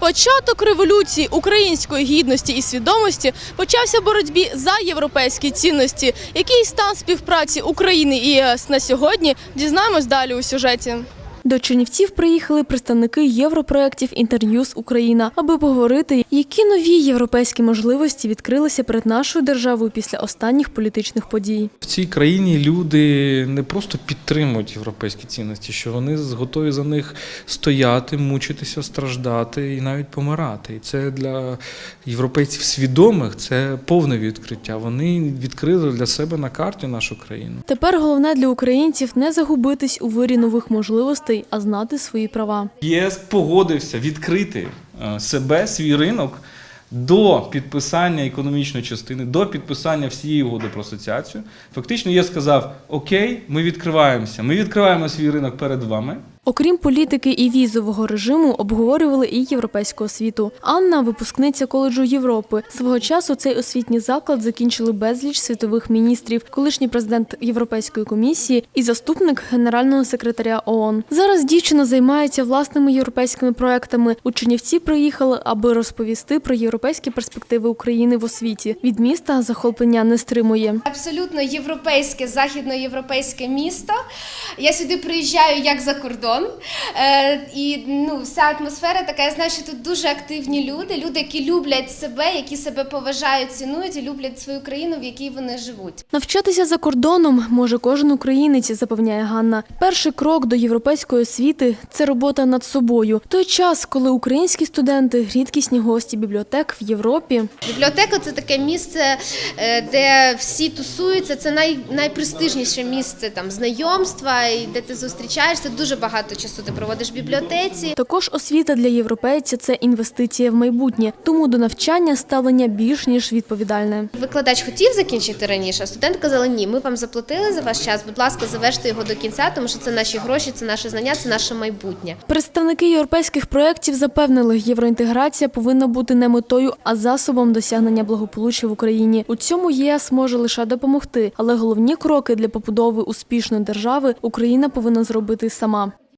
Початок революції української гідності і свідомості почався в боротьбі за європейські цінності. Який стан співпраці України і ЄС на сьогодні дізнаємось далі у сюжеті. До Чернівців приїхали представники європроєктів «Інтерньюз Україна, аби поговорити, які нові європейські можливості відкрилися перед нашою державою після останніх політичних подій. В цій країні люди не просто підтримують європейські цінності, що вони готові за них стояти, мучитися, страждати і навіть помирати. І це для європейців свідомих це повне відкриття. Вони відкрили для себе на карті нашу країну. Тепер головне для українців не загубитись у вирі нових можливостей, а знати свої права. ЄС погодився відкрити е, себе, свій ринок до підписання економічної частини, до підписання всієї угоди про асоціацію. Фактично, ЄС сказав: Окей, ми відкриваємося. Ми відкриваємо свій ринок перед вами. Окрім політики і візового режиму, обговорювали і європейську освіту. Анна, випускниця коледжу Європи. Свого часу цей освітній заклад закінчили безліч світових міністрів, колишній президент Європейської комісії і заступник генерального секретаря ООН. Зараз дівчина займається власними європейськими проектами. У Чернівці приїхали, аби розповісти про європейські перспективи України в освіті. Від міста захоплення не стримує. Абсолютно європейське, західноєвропейське місто. Я сюди приїжджаю як за кордон. Е, і ну, вся атмосфера така, я знаю, що тут дуже активні люди, люди, які люблять себе, які себе поважають, цінують і люблять свою країну, в якій вони живуть. Навчатися за кордоном може кожен українець, запевняє Ганна. Перший крок до європейської освіти це робота над собою. Той час, коли українські студенти рідкісні гості бібліотек в Європі. Бібліотека це таке місце, е, де всі тусуються. Це най, найпрестижніше місце там знайомства, і де ти зустрічаєшся. Дуже багато часу ти проводиш в бібліотеці. Також освіта для європейця це інвестиція в майбутнє, тому до навчання ставлення більш ніж відповідальне. Викладач хотів закінчити раніше, а студент казали, ні, ми вам заплатили за ваш час, будь ласка, заверште його до кінця, тому що це наші гроші, це наше знання, це наше майбутнє. Представники європейських проєктів запевнили, євроінтеграція повинна бути не метою, а засобом досягнення благополуччя в Україні. У цьому ЄС може лише допомогти, але головні кроки для побудови успішної держави Україна повинна зробити сама.